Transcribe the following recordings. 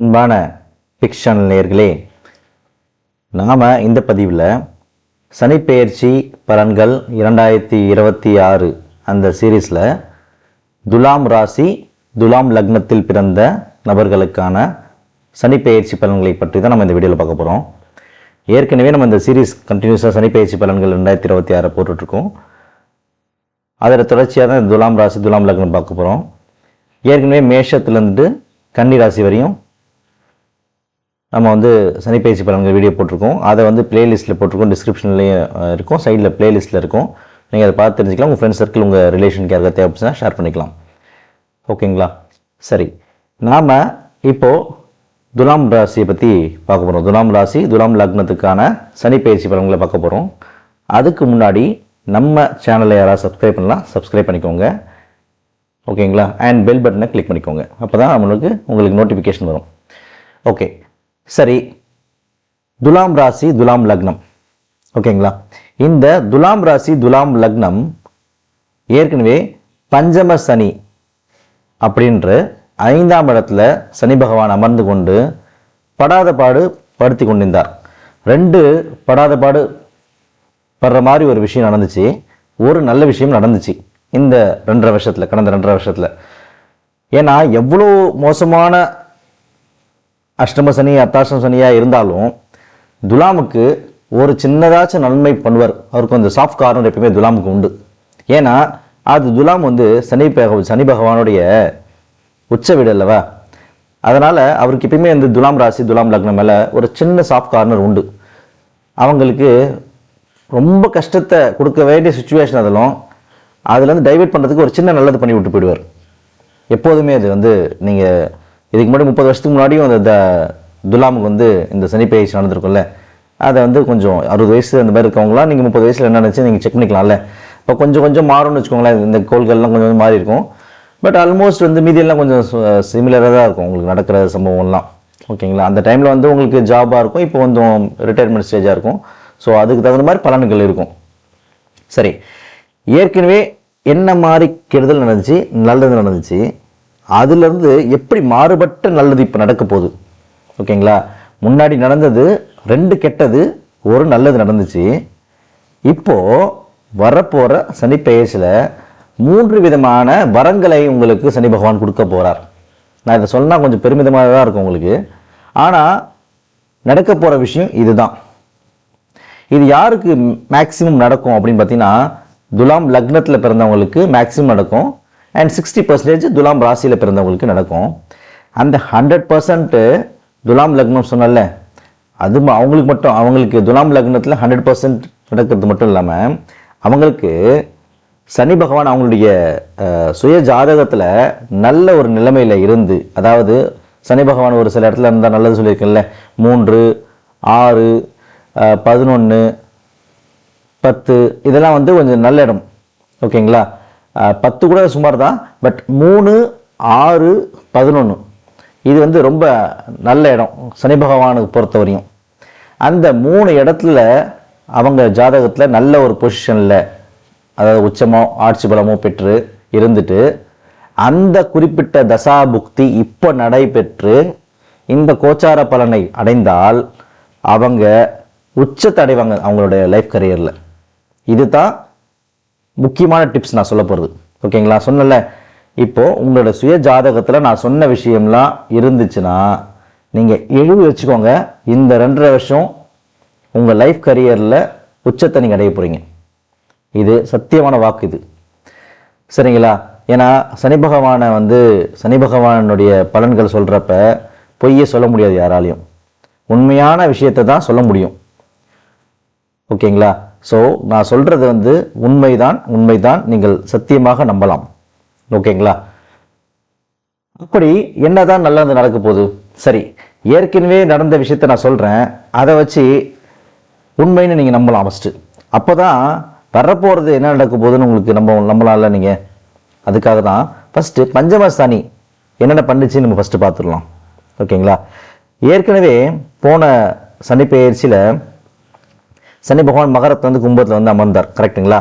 அன்பான ஃபிக்ஷன் நேர்களே நாம் இந்த பதிவில் சனிப்பெயர்ச்சி பலன்கள் இரண்டாயிரத்தி இருபத்தி ஆறு அந்த சீரீஸில் துலாம் ராசி துலாம் லக்னத்தில் பிறந்த நபர்களுக்கான சனிப்பெயர்ச்சி பலன்களை பற்றி தான் நம்ம இந்த வீடியோவில் பார்க்க போகிறோம் ஏற்கனவே நம்ம இந்த சீரீஸ் கண்டினியூஸாக சனிப்பெயர்ச்சி பலன்கள் ரெண்டாயிரத்தி இருபத்தி ஆறு போட்டுட்ருக்கோம். அதில் தொடர்ச்சியாக தான் இந்த துலாம் ராசி துலாம் லக்னம் பார்க்க போகிறோம் ஏற்கனவே மேஷத்துலேருந்து கன்னி ராசி வரையும் நம்ம வந்து சனிப்பயிற்சி பலன்கள் வீடியோ போட்டிருக்கோம். அதை வந்து பிளேலிஸ்ட்டில் போட்டிருக்கோம். டிஸ்கிரிப்ஷன்லேயும் இருக்கும். சைடில் பிளேலிஸ்ட்டில் இருக்கும். நீங்கள் அதை பார்த்து தெரிஞ்சுக்கலாம். உங்கள் ஃப்ரெண்ட்ஸ் சர்க்கிள் உங்கள் ரிலேஷனுக்கு யாருக்காவது தேவைப்படுச்சுன்னா ஷேர் பண்ணிக்கலாம். ஓகேங்களா? சரி. நாம் இப்போது துலாம் ராசியை பற்றி பார்க்க போகிறோம் துலாம் ராசி துலாம் லக்னத்துக்கான சனிப்பயிற்சி பலன்களை பார்க்க போகிறோம் அதுக்கு முன்னாடி நம்ம சேனலை யாராவது சப்ஸ்கிரைப் பண்ணலாம் சப்ஸ்கிரைப் பண்ணிக்கோங்க. ஓகேங்களா? அண்ட் பெல் பட்டனை கிளிக் பண்ணிக்கோங்க. அப்போ தான் நம்மளுக்கு உங்களுக்கு நோட்டிஃபிகேஷன் வரும். ஓகே சரி துலாம் ராசி துலாம் லக்னம். ஓகேங்களா இந்த துலாம் ராசி துலாம் லக்னம் ஏற்கனவே பஞ்சம சனி அப்படின்ற ஐந்தாம் இடத்துல சனி பகவான் அமர்ந்து கொண்டு படாத பாடு படுத்தி கொண்டிருந்தார். ரெண்டு படாத பாடு படுற மாதிரி ஒரு விஷயம் நடந்துச்சு. ஒரு நல்ல விஷயம் நடந்துச்சு இந்த ரெண்டரை வருஷத்தில் கடந்த ரெண்டரை வருஷத்தில். ஏன்னா எவ்வளோ மோசமான அஷ்டம சனி அத்தாஷ்டம சனியாக இருந்தாலும் துலாமுக்கு ஒரு சின்னதாச்சும் நன்மை பண்ணுவார். அவருக்கு அந்த சாஃப்ட் கார்னர் எப்பயுமே துலாமுக்கு உண்டு. ஏன்னா அது துலாம் வந்து சனி பக சனி பகவானுடைய உச்ச வீடு அல்லவா? அதனால் அவருக்கு எப்பயுமே இந்த துலாம் ராசி துலாம் லக்னம் மேலே ஒரு சின்ன சாஃப்ட் கார்னர் உண்டு. அவங்களுக்கு ரொம்ப கஷ்டத்தை கொடுக்க வேண்டிய சுச்சுவேஷன் அதெல்லாம் அதுலேருந்து டைவெர்ட் பண்ணுறதுக்கு ஒரு சின்ன நல்லது பண்ணி விட்டு போயிடுவார். எப்போதுமே அது வந்து நீங்கள் இதுக்கு முன்னாடி முப்பது வருஷத்துக்கு முன்னாடியும் அந்த துலாமுக்கு வந்து இந்த சனி பயிற்சி நடந்திருக்கும்ல. அதை வந்து கொஞ்சம் அறுபது வயசு அந்த மாதிரி இருக்கவங்களாம் நீங்கள் முப்பது வயசில் என்ன நினச்சி நீங்கள் செக் பண்ணிக்கலாம்ல. இப்போ கொஞ்சம் கொஞ்சம் மாறும்னு வச்சுக்கோங்களேன் இந்த கோள்கள்லாம் கொஞ்சம் கொஞ்சம் மாறி இருக்கும். பட் ஆல்மோஸ்ட் வந்து மீதியெல்லாம் கொஞ்சம் சிமிலராக தான் இருக்கும். உங்களுக்கு நடக்கிற சம்பவம்லாம் ஓகேங்களா? அந்த டைமில் வந்து உங்களுக்கு ஜாபாக இருக்கும். இப்போ கொஞ்சம் ரிட்டையர்மெண்ட் ஸ்டேஜாக இருக்கும். ஸோ அதுக்கு தகுந்த மாதிரி பலன்கள் இருக்கும். சரி. ஏற்கனவே என்ன மாதிரி கெடுதல் நடந்துச்சு? நல்லது நடந்துச்சு. அதுலேருந்து எப்படி மாறுபட்ட நல்லது இப்போ நடக்க போகுது ஓகேங்களா? முன்னாடி நடந்தது ரெண்டு கெட்டது ஒரு நல்லது நடந்துச்சு. இப்போது வரப்போகிற சனி பெயர்ச்சியில் மூன்று விதமான வரங்களை உங்களுக்கு சனி பகவான் கொடுக்க போகிறார் நான் இதை சொன்னால் கொஞ்சம் பெருமிதமாக தான் இருக்கும் உங்களுக்கு. ஆனால் நடக்க போகிற விஷயம் இதுதான். இது யாருக்கு மேக்சிமம் நடக்கும் அப்படின்னு பார்த்தீங்கன்னா துலாம் லக்னத்தில் பிறந்தவங்களுக்கு மேக்ஸிமம் நடக்கும். அண்ட் சிக்ஸ்டி பர்சன்டேஜ் துலாம் ராசியில் பிறந்தவங்களுக்கு நடக்கும். அந்த ஹண்ட்ரட் பர்சன்ட்டு துலாம் லக்னம் சொன்னல அது அவங்களுக்கு மட்டும் அவங்களுக்கு துலாம் லக்னத்தில் ஹண்ட்ரட் பர்சன்ட் நடக்கிறது மட்டும் இல்லாமல் அவங்களுக்கு சனி பகவான் அவங்களுடைய சுய ஜாதகத்தில் நல்ல ஒரு நிலைமையில் இருந்து அதாவது சனி பகவான் ஒரு சில இடத்துல இருந்தால் நல்லது சொல்லியிருக்கேன்ல மூன்று ஆறு பதினொன்று பத்து இதெல்லாம் வந்து கொஞ்சம் நல்ல இடம். ஓகேங்களா? பத்து கூட சுமார் தான் பட் மூணு ஆறு பதினொன்று இது வந்து ரொம்ப நல்ல இடம் சனி பகவானுக்கு பொறுத்தவரையும் அந்த மூணு இடத்துல அவங்க ஜாதகத்தில் நல்ல ஒரு பொசிஷனில் அதாவது உச்சமோ ஆட்சி பலமோ பெற்று இருந்துட்டு அந்த குறிப்பிட்ட தசா புக்தி இப்போ நடைபெற்று இந்த கோச்சார பலனை அடைந்தால் அவங்க உச்சத்தை அடைவாங்க அவங்களுடைய லைஃப் கரியரில் இதுதான் முக்கியமான டிப்ஸ் நான் சொல்ல போகிறது ஓகேங்களா சொன்னல இப்போது உங்களோட சுய ஜாதகத்தில் நான் சொன்ன விஷயம்லாம் இருந்துச்சுன்னா நீங்கள் எழுதி வச்சுக்கோங்க. இந்த ரெண்டரை வருஷம் உங்கள் லைஃப் கரியரில் உச்சத்தை நீங்கள் அடைய போகிறீங்க இது சத்தியமான வாக்கு இது. சரிங்களா? ஏன்னா சனி பகவானை வந்து சனி பகவானுடைய பலன்கள் சொல்கிறப்ப பொய்யே சொல்ல முடியாது யாராலையும். உண்மையான விஷயத்தை தான் சொல்ல முடியும். ஓகேங்களா ஸோ நான் சொல்கிறது வந்து உண்மைதான் உண்மைதான் நீங்கள் சத்தியமாக நம்பலாம். ஓகேங்களா? அப்படி என்னதான் நல்லது நடக்க போகுது? சரி ஏற்கனவே நடந்த விஷயத்த நான் சொல்கிறேன் அதை வச்சு உண்மைன்னு நீங்கள் நம்பலாம் ஃபஸ்ட்டு அப்போ தான் வரப்போகிறது என்ன நடக்க போகுதுன்னு உங்களுக்கு நம்ப நம்பலாம்ல நீங்கள் அதுக்காக தான். ஃபஸ்ட்டு பஞ்சமஸ்தானி என்னென்ன பண்ணுச்சு நம்ம ஃபஸ்ட்டு பார்த்துடலாம். ஓகேங்களா? ஏற்கனவே போன சனி பயிற்சியில் சனி பகவான் மகரத்தை வந்து கும்பத்தில் வந்து அமர்ந்தார் கரெக்ட்டுங்களா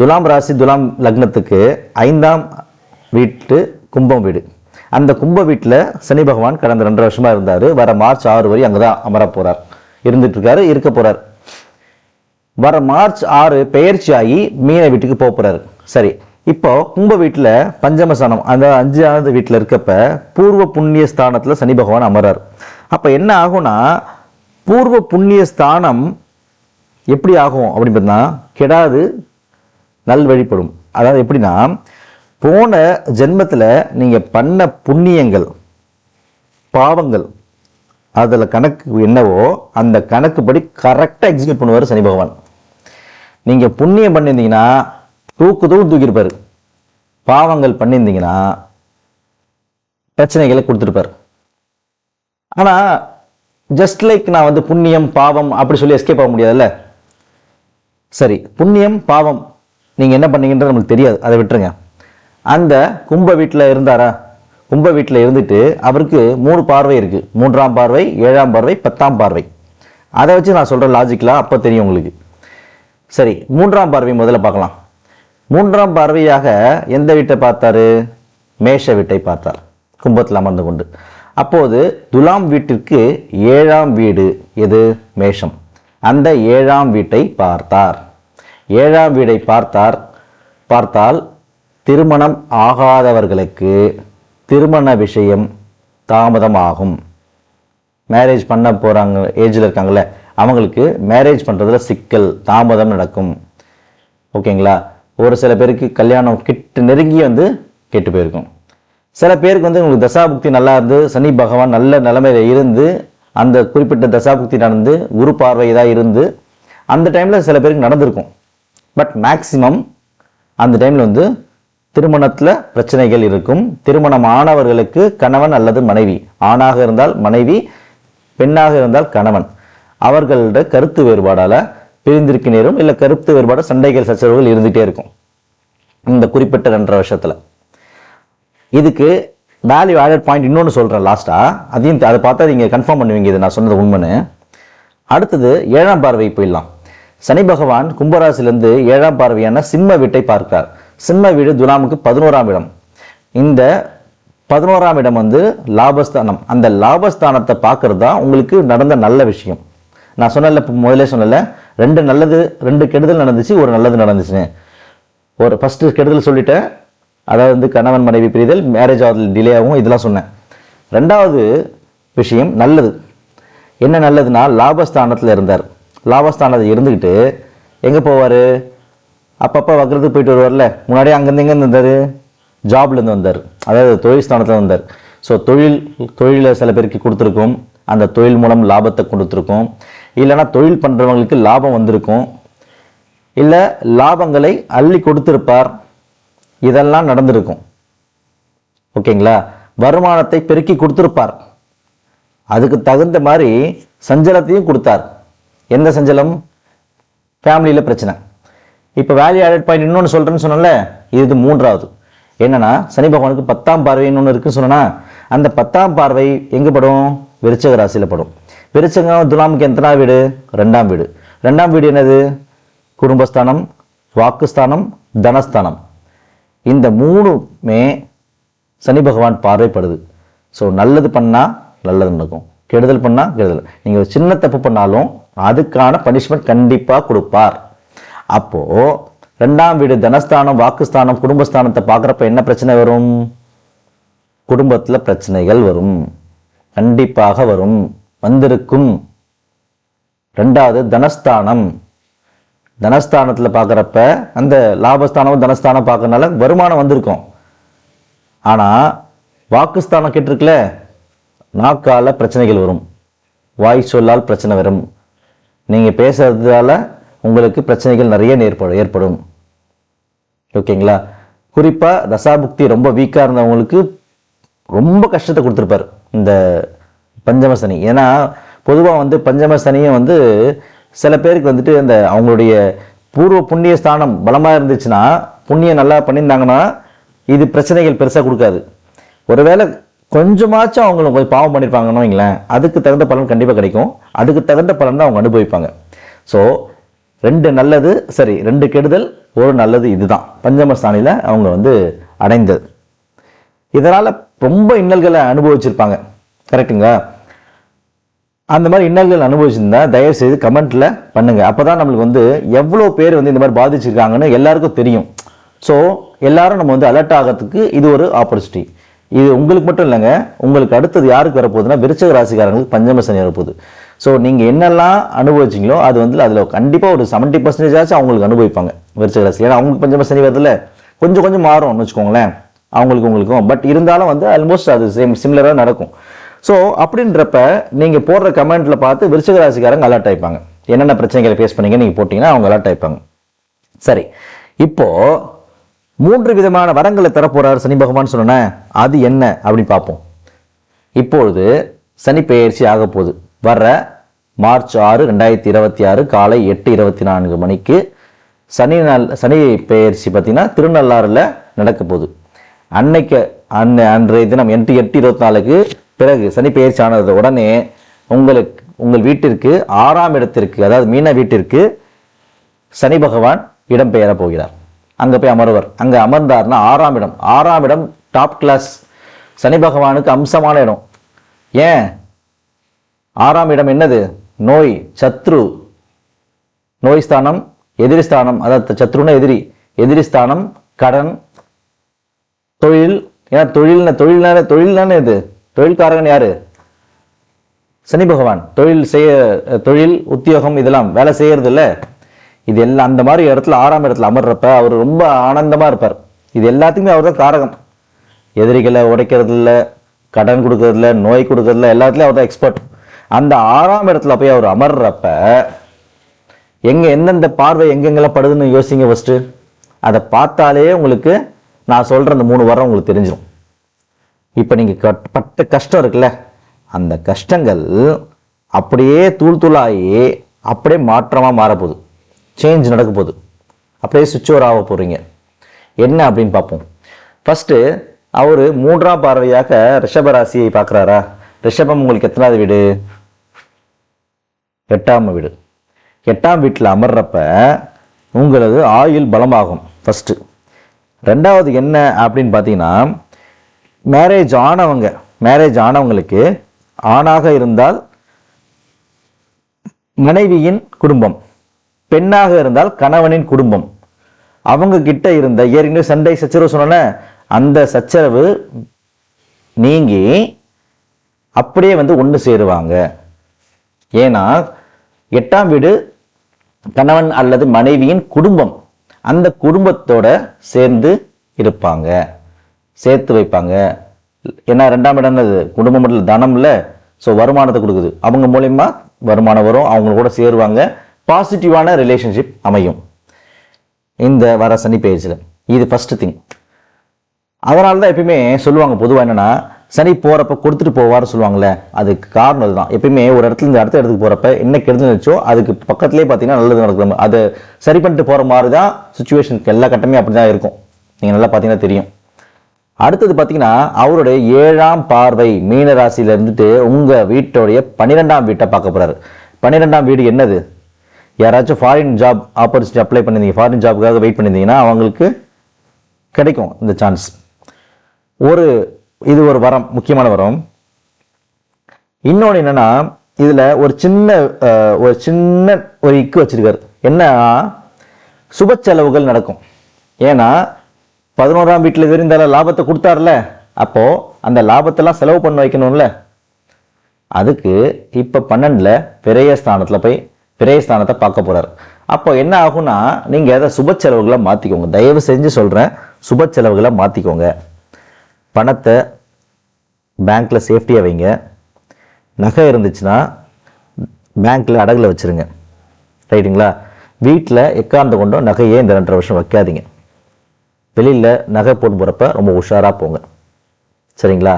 துலாம் ராசி துலாம் லக்னத்துக்கு ஐந்தாம் வீட்டு கும்பம் வீடு. அந்த கும்ப வீட்டில் சனி பகவான் கடந்த ரெண்டரை வருஷமாக இருந்தார். வர மார்ச் ஆறு வரை அங்கே தான் அமர போகிறார் இருந்துட்டு இருக்காரு இருக்க போகிறார் வர மார்ச் ஆறு பெயர்ச்சி ஆகி மீன வீட்டுக்கு போக போகிறாரு சரி இப்போ கும்ப வீட்டில் பஞ்சமஸ்தானம் அந்த அஞ்சாவது வீட்டில் இருக்கப்ப பூர்வ புண்ணிய ஸ்தானத்தில் சனி பகவான் அமரார் அப்போ என்ன ஆகும்னா பூர்வ புண்ணிய ஸ்தானம் எப்படி ஆகும் அப்படின்னு பார்த்தா கெடாது நல் வழிபடும். அதாவது எப்படின்னா போன ஜென்மத்தில் நீங்கள் பண்ண புண்ணியங்கள் பாவங்கள் அதில் கணக்கு என்னவோ அந்த கணக்குப்படி கரெக்டாக எக்ஸிக்யூட் பண்ணுவார் சனி பகவான். நீங்கள் புண்ணியம் பண்ணியிருந்தீங்கன்னா தூக்கு தூக்கு தூக்கியிருப்பார். பாவங்கள் பண்ணியிருந்தீங்கன்னா பிரச்சனைகளை கொடுத்துருப்பார். ஆனால் ஜஸ்ட் லைக் நான் வந்து புண்ணியம் பாவம் அப்படி சொல்லி எஸ்கேப் ஆக முடியாதுல்ல? சரி புண்ணியம் பாவம் நீங்கள் என்ன பண்ணீங்கன்றது நம்மளுக்கு தெரியாது. அதை விட்டுருங்க. அந்த கும்ப வீட்டில் இருந்தாரா? கும்ப வீட்டில் இருந்துட்டு அவருக்கு மூணு பார்வை இருக்குது மூன்றாம் பார்வை ஏழாம் பார்வை பத்தாம் பார்வை. அதை வச்சு நான் சொல்கிற லாஜிக்கலாக அப்போ தெரியும் உங்களுக்கு. சரி மூன்றாம் பார்வை முதல்ல பார்க்கலாம். மூன்றாம் பார்வையாக எந்த வீட்டை பார்த்தாரு? மேஷ வீட்டை பார்த்தார். கும்பத்தில் அமர்ந்து கொண்டு. அப்போது துலாம் வீட்டிற்கு ஏழாம் வீடு எது? மேஷம். அந்த ஏழாம் வீட்டை பார்த்தார். ஏழாம் வீடை பார்த்தார். பார்த்தால் திருமணம் ஆகாதவர்களுக்கு திருமண விஷயம் தாமதமாகும். மேரேஜ் பண்ண போகிறாங்க ஏஜில் இருக்காங்கல்ல அவங்களுக்கு மேரேஜ் பண்ணுறதுல சிக்கல் தாமதம் நடக்கும். ஓகேங்களா ஒரு சில பேருக்கு கல்யாணம் கிட்ட நெருங்கி வந்து கெட்டு போயிருக்கும். சில பேருக்கு வந்து உங்களுக்கு தசாபுக்தி நல்லா இருந்து சனி பகவான் நல்ல நிலமையில இருந்து அந்த குறிப்பிட்ட தசாபுக்தி நடந்து குரு பார்வை இதாக இருந்து அந்த டைமில் சில பேருக்கு நடந்திருக்கும். பட் மேக்சிமம் அந்த டைமில் வந்து திருமணத்தில் பிரச்சனைகள் இருக்கும். திருமணம் ஆனவர்களுக்கு கணவன் அல்லது மனைவி ஆணாக இருந்தால் மனைவி பெண்ணாக இருந்தால் கணவன். அவர்களோட கருத்து வேறுபாடால் பிரிந்திருக்க நேரும் இல்லை கருத்து வேறுபாடு சண்டைகள் சச்சரவுகள் இருந்துகிட்டே இருக்கும். இந்த குறிப்பிட்ட ரெண்டரை வருஷத்தில். இதுக்கு வேல்யூ ஆடட் பாயிண்ட் இன்னொன்று சொல்கிறேன் லாஸ்ட்டாக அதையும் அதை பார்த்தா நீங்கள் கன்ஃபார்ம் பண்ணுவீங்க இது நான் சொன்னது உண்மைன்னு. அடுத்தது ஏழாம் பார்வை போயிடலாம். சனி பகவான் கும்பராசிலேருந்து ஏழாம் பார்வையான சிம்ம வீட்டை பார்க்கிறார். சிம்ம வீடு துலாமுக்கு பதினோராம் இடம். இந்த பதினோராம் இடம் வந்து லாபஸ்தானம். அந்த லாபஸ்தானத்தை பார்க்கறது தான் உங்களுக்கு நடந்த நல்ல விஷயம். நான் சொன்னல இப்போ முதல்ல சொன்னல ரெண்டு நல்லது ரெண்டு கெடுதல் நடந்துச்சு ஒரு நல்லது நடந்துச்சுன்னு. ஒரு ஃபஸ்ட்டு கெடுதல் சொல்லிட்டேன் அதாவது வந்து கணவன் மனைவி பிரிதல் மேரேஜ் ஆகுதல் டிலே ஆகும் இதெல்லாம் சொன்னேன். ரெண்டாவது விஷயம் நல்லது. என்ன நல்லதுன்னா லாபஸ்தானத்தில் இருந்தார். லாபஸ்தானத்தில் இருந்துக்கிட்டு எங்கே போவார்? அப்பப்போ வக்கிறதுக்கு போயிட்டு வருவார்ல. முன்னாடியே அங்கேருந்து எங்கேருந்து வந்தார். ஜாப்லேருந்து வந்தார். அதாவது தொழில் ஸ்தானத்தில் வந்தார். ஸோ தொழில் தொழிலை சில பேருக்கு கொடுத்துருக்கும். அந்த தொழில் மூலம் லாபத்தை கொடுத்துருக்கும். இல்லைன்னா தொழில் பண்ணுறவங்களுக்கு லாபம் வந்திருக்கும். இல்லை லாபங்களை அள்ளி கொடுத்துருப்பார். இதெல்லாம் நடந்திருக்கும். ஓகேங்களா? வருமானத்தை பெருக்கி கொடுத்துருப்பார். அதுக்கு தகுந்த மாதிரி சஞ்சலத்தையும் கொடுத்தார். எந்த சஞ்சலம்? ஃபேமிலியில் பிரச்சனை. இப்போ வேல்யூ ஆடட் பாயிண்ட் இன்னொன்று சொல்கிறேன்னு சொன்னல இது மூன்றாவது. என்னன்னா சனி பகவானுக்கு பத்தாம் பார்வைன்னு ஒன்று இருக்குன்னு சொன்னா அந்த பத்தாம் பார்வை எங்கே படும்? விருச்சக ராசியில் படும். விருச்சகம் துலாமுக்கு எத்தனா வீடு? ரெண்டாம் வீடு. ரெண்டாம் வீடு என்னது? குடும்பஸ்தானம் வாக்குஸ்தானம் தனஸ்தானம். இந்த மூணுமே சனி பகவான் பார்வைப்படுது. ஸோ நல்லது பண்ணால் நல்லது நடக்கும் கெடுதல் பண்ணால் கெடுதல். நீங்கள் ஒரு சின்ன தப்பு பண்ணாலும் அதுக்கான பனிஷ்மெண்ட் கண்டிப்பாக கொடுப்பார். அப்போது ரெண்டாம் வீடு தனஸ்தானம் வாக்குஸ்தானம் குடும்பஸ்தானத்தை பார்க்குறப்ப என்ன பிரச்சனை வரும்? குடும்பத்தில் பிரச்சனைகள் வரும். கண்டிப்பாக வரும். வந்திருக்கும். ரெண்டாவது தனஸ்தானம். தனஸ்தானத்தில் பார்க்குறப்ப அந்த லாபஸ்தானம் தனஸ்தானம் பார்க்கறனால வருமானம் வந்திருக்கும். ஆனால் வாக்குஸ்தானம் கேட்டிருக்கல நாக்கால பிரச்சனைகள் வரும். வாய் சொல்லால் பிரச்சனை வரும். நீங்கள் பேசுறதால உங்களுக்கு பிரச்சனைகள் நிறைய ஏற்படும் ஏற்படும். ஓகேங்களா? குறிப்பாக தசாபுக்தி ரொம்ப வீக்காக இருந்தவங்களுக்கு ரொம்ப கஷ்டத்தை கொடுத்துருப்பார் இந்த பஞ்சம சனி ஏன்னா பொதுவாக வந்து பஞ்சம சனியை வந்து சில பேருக்கு வந்துட்டு அந்த அவங்களுடைய பூர்வ புண்ணிய ஸ்தானம் பலமாக இருந்துச்சுன்னா புண்ணியம் நல்லா பண்ணியிருந்தாங்கன்னா இது பிரச்சனைகள் பெருசாக கொடுக்காது. ஒருவேளை கொஞ்சமாச்சும் அவங்களுக்கு கொஞ்சம் பாவம் பண்ணியிருப்பாங்கன்னு வைங்களேன் அதுக்கு தகுந்த பலன் கண்டிப்பாக கிடைக்கும். அதுக்கு தகுந்த பலன் தான் அவங்க அனுபவிப்பாங்க. ஸோ ரெண்டு நல்லது சரி ரெண்டு கெடுதல் ஒரு நல்லது இதுதான். பஞ்சமஸ்தானியில் அவங்க வந்து அடைந்தது. இதனால் ரொம்ப இன்னல்களை அனுபவிச்சிருப்பாங்க. கரெக்ட்டுங்களா? அந்த மாதிரி இன்னல்கள் அனுபவிச்சிருந்தா தயவு செய்து கமெண்ட்டில் பண்ணுங்கள் அப்போ தான் நம்மளுக்கு வந்து எவ்வளோ பேர் வந்து இந்த மாதிரி பாதிச்சிருக்காங்கன்னு எல்லாருக்கும் தெரியும். ஸோ எல்லாரும் நம்ம வந்து அலர்ட் ஆகிறதுக்கு இது ஒரு ஆப்பர்ச்சுனிட்டி இது உங்களுக்கு மட்டும் இல்லைங்க. உங்களுக்கு அடுத்தது யாருக்கு வரப்போகுதுன்னா விருச்சக ராசிக்காரங்களுக்கு பஞ்சம சனி வரப்போகுது. ஸோ நீங்கள் என்னெல்லாம் அனுபவிச்சீங்களோ அது வந்து அதில் கண்டிப்பாக ஒரு செவன்ட்டி பர்சன்டேஜ் ஆச்சு அவங்களுக்கு அனுபவிப்பாங்க விருச்சக ராசி ஏன்னா அவங்களுக்கு பஞ்சம சனி வருதுல்ல. கொஞ்சம் கொஞ்சம் மாறும்னு வச்சுக்கோங்களேன். அவங்களுக்கு உங்களுக்கும். பட் இருந்தாலும் வந்து ஆல்மோஸ்ட் அது சேம் சிமிலராக நடக்கும். ஸோ அப்படின்றப்ப நீங்கள் போடுற கமெண்ட்டில் பார்த்து விருச்சிக ராசிக்காரங்க அலர்ட் ஆயிப்பாங்க. என்னென்ன பிரச்சனைகளை ஃபேஸ் பண்ணீங்க நீங்கள் போட்டிங்கன்னா அவங்க அலர்ட் ஆயிப்பாங்க. சரி. இப்போது மூன்று விதமான வரங்களை தரப்போகிறார் சனி பகவான் சொன்னேன் அது என்ன அப்படின்னு பார்ப்போம். இப்பொழுது சனி பெயர்ச்சி ஆக போகுது. வர்ற மார்ச் ஆறு ரெண்டாயிரத்தி இருபத்தி ஆறு காலை எட்டு இருபத்தி நான்கு மணிக்கு சனி நாள் சனி பெயர்ச்சி பார்த்தீங்கன்னா திருநள்ளாறில் நடக்க போகுது. அன்னைக்கு அன்னை அன்றைய தினம் எட்டு எட்டு இருபத்தி நாலுக்கு பிறகு சனி பெயர்ச்சி ஆனது உடனே உங்களுக்கு உங்கள் வீட்டிற்கு ஆறாம் இடத்திற்கு அதாவது மீன வீட்டிற்கு சனி பகவான் இடம் பெயர போகிறார். அங்கே போய் அமர்வர். அங்கே அமர்ந்தார்னா ஆறாம் இடம். ஆறாம் இடம் டாப் கிளாஸ் சனி பகவானுக்கு அம்சமான இடம். ஏன்? ஆறாம் இடம் என்னது? நோய் சத்ரு. நோய் ஸ்தானம் எதிரி ஸ்தானம். அதாவது சத்ருன எதிரி. எதிரி ஸ்தானம் கடன் தொழில். ஏன்னா தொழில் தொழில்னால தொழில்னால இது தொழில்காரகன் யாரு? சனி பகவான். தொழில் செய்ய தொழில் உத்தியோகம் இதெல்லாம் வேலை செய்யறது இல்லை இது எல்லாம் அந்த மாதிரி இடத்துல ஆறாம் இடத்துல அமர்றப்ப அவர் ரொம்ப ஆனந்தமாக இருப்பார். இது எல்லாத்துக்குமே அவர் தான் காரகம். எதிரிகளை உடைக்கிறதில்ல கடன் கொடுக்கறதுல நோய் கொடுக்கறதில்ல எல்லாத்துலேயும் அவர் தான் எக்ஸ்பர்ட் அந்த ஆறாம் இடத்துல போய் அவர் அமர்றப்ப எங்கே எந்தெந்த பார்வை எங்கெங்கெல்லாம் படுதுன்னு யோசிங்க ஃபஸ்ட்டு அதை பார்த்தாலே உங்களுக்கு நான் சொல்கிற அந்த மூணு வாரம் உங்களுக்கு தெரிஞ்சிடும் இப்போ நீங்கள் கட்டப்பட்ட பட்ட கஷ்டம் இருக்குல்ல அந்த கஷ்டங்கள் அப்படியே தூள் தூளாகி அப்படியே மாற்றமாக மாறப்போகுது. சேஞ்ச் நடக்க போகுது. அப்படியே சுவிட்ச் ஓவர் ஆக போகிறீங்க என்ன அப்படின்னு பார்ப்போம். ஃபஸ்ட்டு அவர் மூன்றாம் பார்வையாக ரிஷப ராசியை பார்க்குறாரா? ரிஷபம் உங்களுக்கு எத்தனாவது வீடு? எட்டாம் வீடு. எட்டாம் வீட்டில் அமர்றப்ப உங்களது ஆயுள் பலமாகும் ஃபஸ்ட்டு ரெண்டாவது என்ன அப்படின்னு பார்த்தீங்கன்னா மேரேஜ் ஆனவங்க மேரேஜ் ஆனவங்களுக்கு ஆணாக இருந்தால் மனைவியின் குடும்பம் பெண்ணாக இருந்தால் கணவனின் குடும்பம். அவங்க கிட்ட இருந்த ஏற்கனவே சண்டை சச்சரவு சொன்னோன்னே அந்த சச்சரவு நீங்கி அப்படியே வந்து ஒன்று சேருவாங்க. ஏன்னா எட்டாம் வீடு கணவன் அல்லது மனைவியின் குடும்பம் அந்த குடும்பத்தோட சேர்ந்து இருப்பாங்க. சேர்த்து வைப்பாங்க. ஏன்னா ரெண்டாம் இடம் அது குடும்பம் மட்டும் இல்ல, தனம் இல்லை. ஸோ வருமானத்தை கொடுக்குது. அவங்க மூலயமா வருமானம் வரும் அவங்க கூட சேருவாங்க. பாசிட்டிவான ரிலேஷன்ஷிப் அமையும். இந்த வர சனி பயிற்சியில் இது ஃபஸ்ட்டு திங் அதனால தான் எப்பயுமே சொல்லுவாங்க பொதுவாக என்னென்னா சனி போகிறப்ப கொடுத்துட்டு போவார்னு சொல்லுவாங்கல்ல அதுக்கு காரணம் அதுதான். எப்பயுமே ஒரு இடத்துல இந்த அடுத்த இடத்துக்கு போகிறப்ப என்ன கெடுதல் வச்சோ அதுக்கு பக்கத்துலேயே பார்த்தீங்கன்னா நல்லது நடக்கும் அதை சரி பண்ணிட்டு போகிற மாதிரி தான் சுச்சுவேஷனுக்கு எல்லா கட்டமே அப்படி தான் இருக்கும். நீங்கள் நல்லா பார்த்தீங்கன்னா தெரியும். அடுத்தது பார்த்தீங்கன்னா அவருடைய ஏழாம் பார்வை மீன ராசியில இருந்துட்டு உங்க வீட்டோடைய பன்னிரெண்டாம் வீட்டை பார்க்க போறாரு. பன்னிரெண்டாம் வீடு என்னது? யாராச்சும் ஃபாரின் ஜாப் ஆப்பர்ச்சுனிட்டி அப்ளை பண்ணியிருந்தீங்க ஃபாரின் ஜாப்புக்காக வெயிட் பண்ணியிருந்தீங்கன்னா அவங்களுக்கு கிடைக்கும் இந்த சான்ஸ் ஒரு இது ஒரு வரம் முக்கியமான வரம். இன்னொன்று என்னென்னா இதில் ஒரு சின்ன ஒரு சின்ன ஒரு இக்கு வச்சிருக்காரு. என்ன சுப செலவுகள் நடக்கும். ஏன்னா பதினோராம் வீட்டில் விருந்தால லாபத்தை கொடுத்தார்ல? அப்போது அந்த லாபத்தெல்லாம் செலவு பண்ண வைக்கணும்ல? அதுக்கு இப்போ பன்னெண்டில் விரய ஸ்தானத்தில் போய் விரய ஸ்தானத்தை பார்க்க போகிறார் அப்போ என்ன ஆகும்னா நீங்கள் அதை சுப செலவுகளை மாற்றிக்கோங்க தயவு செஞ்சு சொல்கிறேன் சுப செலவுகளை மாற்றிக்கோங்க பணத்தை பேங்க்கில் சேஃப்டியாக வைங்க. நகை இருந்துச்சுன்னா பேங்க்கில் அடகில் வச்சிருங்க. ரைட்டுங்களா? வீட்டில் எக்காந்து கொண்டும் நகையே இந்த ரெண்டரை வருஷம் வைக்காதீங்க. வெளியில் நகை போட்டு போகிறப்ப ரொம்ப உஷாராக போங்க. சரிங்களா?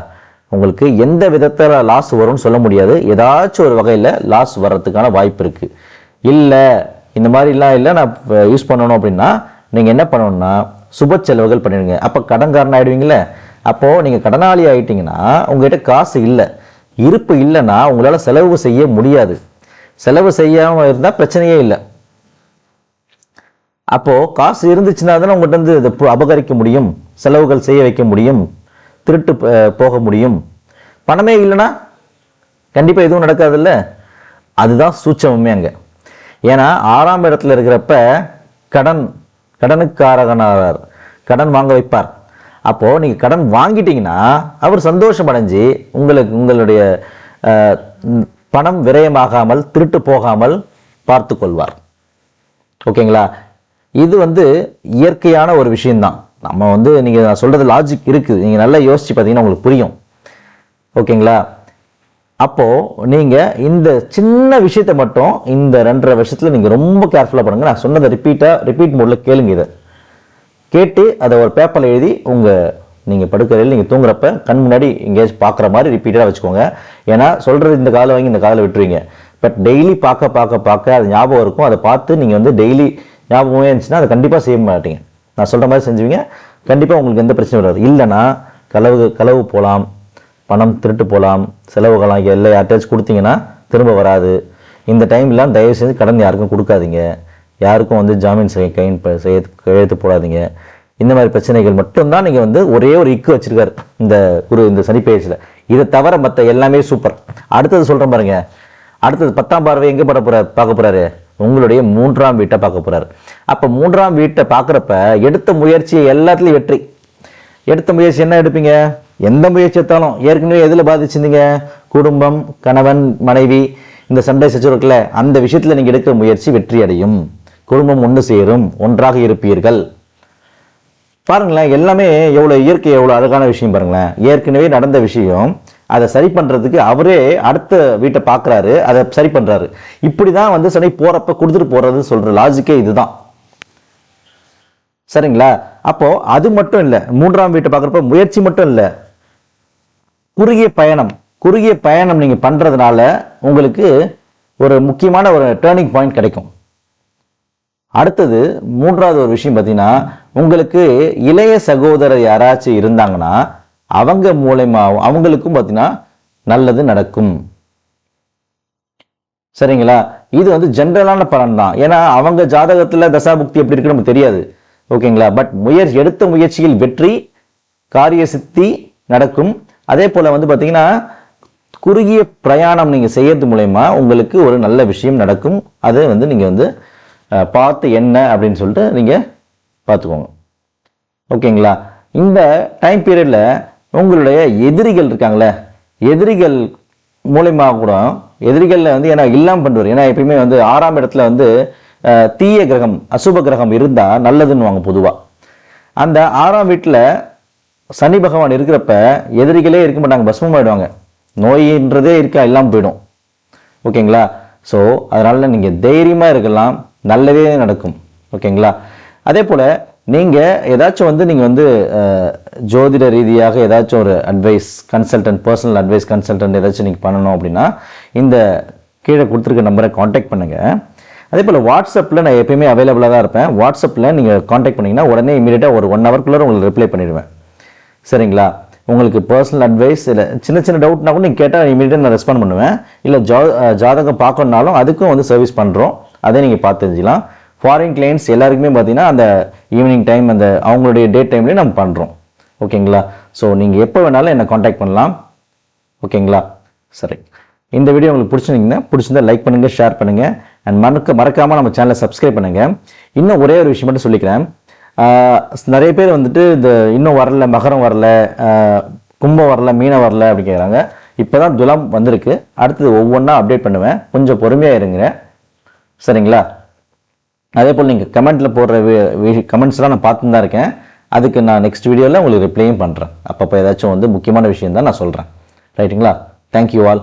உங்களுக்கு எந்த விதத்தில் லாஸ் வரும்னு சொல்ல முடியாது. ஏதாச்சும் ஒரு வகையில் லாஸ் வர்றதுக்கான வாய்ப்பு இருக்குது இல்லை இந்த மாதிரிலாம் இல்லை நான் யூஸ் பண்ணணும் அப்படின்னா நீங்கள் என்ன பண்ணணும்னா சுப செலவுகள் பண்ணிடுங்க. அப்போ கடன்காரன் ஆகிடுவீங்களே அப்போது நீங்கள் கடனாளி ஆகிட்டிங்கன்னா உங்கள்கிட்ட காசு இல்லை. இருப்பு இல்லைன்னா உங்களால் செலவு செய்ய முடியாது. செலவு செய்யாமல் இருந்தால் பிரச்சனையே இல்லை. அப்போது காசு இருந்துச்சுன்னா தானே உங்கள்கிட்ட வந்து இதை பு- அபகரிக்க முடியும் செலவுகள் செய்ய வைக்க முடியும் திருட்டு போக முடியும். பணமே இல்லைன்னா கண்டிப்பாக எதுவும் நடக்காதுல்ல? அதுதான் சூட்சமுமே அங்கே. ஏன்னா ஆறாம் இடத்துல இருக்கிறப்ப கடன் கடனுக்காரகனார் கடன் வாங்க வைப்பார். அப்போது நீங்கள் கடன் வாங்கிட்டீங்கன்னா அவர் சந்தோஷம் அடைஞ்சு உங்களுக்கு உங்களுடைய பணம் விரயமாகாமல் திருட்டு போகாமல் பார்த்து கொள்வார் ஓகேங்களா? இது வந்து இயற்கையான ஒரு விஷயம்தான். நம்ம வந்து நீங்கள் நான் சொல்கிறது லாஜிக் இருக்குது. நீங்கள் நல்லா யோசிச்சு பார்த்தீங்கன்னா உங்களுக்கு புரியும். ஓகேங்களா? அப்போது நீங்கள் இந்த சின்ன விஷயத்தை மட்டும் இந்த ரெண்டரை வருஷத்தில் நீங்கள் ரொம்ப கேர்ஃபுல்லாக பண்ணுங்கள் நான் சொன்னதை ரிப்பீட்டாக ரிப்பீட் மோடில் கேளுங்க இதை. கேட்டு அதை ஒரு பேப்பரில் எழுதி உங்கள் நீங்கள் படுக்கையில் நீங்கள் தூங்குறப்ப கண் முன்னாடி எங்கேயாச்சும் பார்க்குற மாதிரி ரிப்பீட்டாக வச்சுக்கோங்க. ஏன்னா சொல்கிறது இந்த காலை வாங்கி இந்த காலை விட்டுருவீங்க. பட் டெய்லி பார்க்க பார்க்க பார்க்க அது ஞாபகம் இருக்கும். அதை பார்த்து நீங்கள் வந்து டெய்லி ஞாபகமே இருந்துச்சுன்னா அதை கண்டிப்பாக செய்ய மாட்டீங்க. நான் சொல்கிற மாதிரி செஞ்சுவீங்க. கண்டிப்பாக உங்களுக்கு எந்த பிரச்சனையும் வராது. இல்லைன்னா களவு களவு போகலாம் பணம் திருட்டு போகலாம் செலவுகளாம் எல்லாம் யார்கிட்டயாச்சும் கொடுத்தீங்கன்னா திரும்ப வராது. இந்த டைம்லாம் தயவு செஞ்சு கடன் யாருக்கும் கொடுக்காதீங்க. யாருக்கும் வந்து ஜாமீன் செய்ய கைன் செய்ய கையெழுத்து போடாதீங்க. இந்த மாதிரி பிரச்சனைகள் மட்டும்தான் நீங்கள் வந்து ஒரே ஒரு இக்கு வச்சுருக்காரு. இந்த குரு இந்த சனி பயிற்சியில் இதை தவிர மற்ற எல்லாமே சூப்பர் அடுத்தது சொல்கிறேன் பாருங்க. அடுத்தது பத்தாம் பார்வை எங்கே பட போகிறார் பார்க்க போகிறாரு உங்களுடைய மூன்றாம் வீட்டை பார்க்க போறாரு. அப்போ மூன்றாம் வீட்டை பார்க்குறப்ப எடுத்த முயற்சி எல்லாத்துலேயும் வெற்றி. எடுத்த முயற்சி என்ன எடுப்பீங்க? எந்த முயற்சி எடுத்தாலும் ஏற்கனவே எதில் பாதிச்சிருந்தீங்க? குடும்பம் கணவன் மனைவி இந்த சண்டை சச்சுருக்கில் அந்த விஷயத்தில் நீங்கள் எடுக்கிற முயற்சி வெற்றி அடையும். குடும்பம் ஒன்று சேரும் ஒன்றாக இருப்பீர்கள். பாருங்களேன் எல்லாமே எவ்வளோ இயற்கை எவ்வளோ அழகான விஷயம் பாருங்களேன். ஏற்கனவே நடந்த விஷயம் அதை சரி பண்ணுறதுக்கு அவரே அடுத்த வீட்டை பார்க்குறாரு அதை சரி பண்ணுறாரு இப்படி தான் வந்து சனி போகிறப்ப கொடுத்துட்டு போகிறது சொல்கிற லாஜிக்கே இதுதான். சரிங்களா? அப்போது அது மட்டும் இல்லை மூன்றாம் வீட்டை பார்க்குறப்ப முயற்சி மட்டும் இல்லை. குறுகிய பயணம் குறுகிய பயணம் நீங்கள் பண்ணுறதுனால உங்களுக்கு ஒரு முக்கியமான ஒரு டேர்னிங் பாயிண்ட் கிடைக்கும். அடுத்தது மூன்றாவது ஒரு விஷயம் பார்த்தீங்கன்னா உங்களுக்கு இளைய சகோதரர் யாராச்சும் இருந்தாங்கன்னா அவங்க மூலயமா அவங்களுக்கும் பார்த்தீங்கன்னா நல்லது நடக்கும். சரிங்களா? இது வந்து ஜென்ரலான பலன் தான். ஏன்னா அவங்க ஜாதகத்தில் தசாபுக்தி எப்படி இருக்குன்னு நமக்கு தெரியாது. ஓகேங்களா? பட் முயற்சி எடுத்த முயற்சியில் வெற்றி காரிய சித்தி நடக்கும். அதே போல் வந்து பார்த்தீங்கன்னா குறுகிய பிரயாணம் நீங்கள் செய்யறது மூலயமா உங்களுக்கு ஒரு நல்ல விஷயம் நடக்கும். அதை வந்து நீங்கள் வந்து பார்த்து என்ன அப்படின்னு சொல்லிட்டு நீங்கள் பார்த்துக்கோங்க. ஓகேங்களா? இந்த டைம் பீரியடில் உங்களுடைய எதிரிகள் இருக்காங்களே எதிரிகள் மூலயமா கூட எதிரிகளில் வந்து ஏன்னா இல்லாமல் பண்ணுவார் ஏன்னா எப்பயுமே வந்து ஆறாம் இடத்துல வந்து தீய கிரகம் அசுப கிரகம் இருந்தா நல்லதுன்னுவாங்க பொதுவாக அந்த ஆறாம் வீட்டில் சனி பகவான் இருக்கிறப்ப எதிரிகளே இருக்க மாட்டாங்க பஸ்மம் ஆகிடுவாங்க நோயின்றதே இருக்கா இல்லாமல் போயிடும். ஓகேங்களா? ஸோ அதனால் நீங்கள் தைரியமாக இருக்கலாம் நல்லதே நடக்கும். ஓகேங்களா? அதே போல் நீங்கள் ஏதாச்சும் வந்து நீங்கள் வந்து ஜோதிட ரீதியாக ஏதாச்சும் ஒரு advice consultant personal advice consultant ஏதாச்சும் நீங்கள் பண்ணணும் அப்படின்னா இந்த கீழே கொடுத்துருக்க நம்பரை காண்டாக்ட் பண்ணுங்கள் அதே போல் வாட்ஸ்அப்பில் நான் எப்பயுமே அவைலபிளாக தான் இருப்பேன். வாட்ஸ்அப்பில் நீங்கள் காண்டாக்ட் பண்ணீங்கன்னா உடனே இமீடியட்டாக ஒரு ஒன் ஹவர்க்குள்ளே உங்களுக்கு ரிப்ளை பண்ணிடுவேன். சரிங்களா? உங்களுக்கு பர்சனல் அட்வைஸ் இல்லை சின்ன சின்ன டவுட்னா கூட நீங்கள் கேட்டால் இமீடியட்டாக நான் ரெஸ்பாண்ட் பண்ணுவேன். இல்லை ஜா ஜாதகம் பார்க்கணுன்னாலும் அதுக்கும் வந்து சர்வீஸ் பண்ணுறோம் அதை நீங்கள் பார்த்து தெரிஞ்சிக்கலாம். ஃபாரின் கிளைண்ட்ஸ் எல்லாருக்குமே பார்த்தீங்கன்னா அந்த ஈவினிங் டைம் அந்த அவங்களுடைய டே டைம்லேயே நம்ம பண்ணுறோம் ஓகேங்களா? ஸோ நீங்கள் எப்போ வேணாலும் என்னை காண்டாக்ட் பண்ணலாம். ஓகேங்களா? சரி. இந்த வீடியோ உங்களுக்கு பிடிச்சிருந்தீங்கன்னா பிடிச்சிருந்தா லைக் பண்ணுங்கள் ஷேர் பண்ணுங்கள் அண்ட் மறக்க மறக்காமல் நம்ம சேனலை சப்ஸ்கிரைப் பண்ணுங்கள் இன்னும் ஒரே ஒரு விஷயம் மட்டும் சொல்லிக்கிறேன். நிறைய பேர் வந்துட்டு இந்த இன்னும் வரல மகரம் வரல கும்பம் வரல மீனம் வரல அப்படி கேட்குறாங்க இப்போதான் துலாம் வந்திருக்கு. அடுத்தது ஒவ்வொன்றா அப்டேட் பண்ணுவேன். கொஞ்சம் பொறுமையாக இருங்க. சரிங்களா? அதே போல் நீங்கள் கமெண்ட்டில் போடுற கமெண்ட்ஸ்லாம் நான் பார்த்துன்னு தான் இருக்கேன். அதுக்கு நான் நெக்ஸ்ட் வீடியோவில் உங்களுக்கு ரிப்ளையும் பண்ணுறேன் அப்பப்போ ஏதாச்சும் வந்து முக்கியமான விஷயம் தான் நான் சொல்கிறேன் ரைட்டுங்களா தேங்க்யூ ஆல்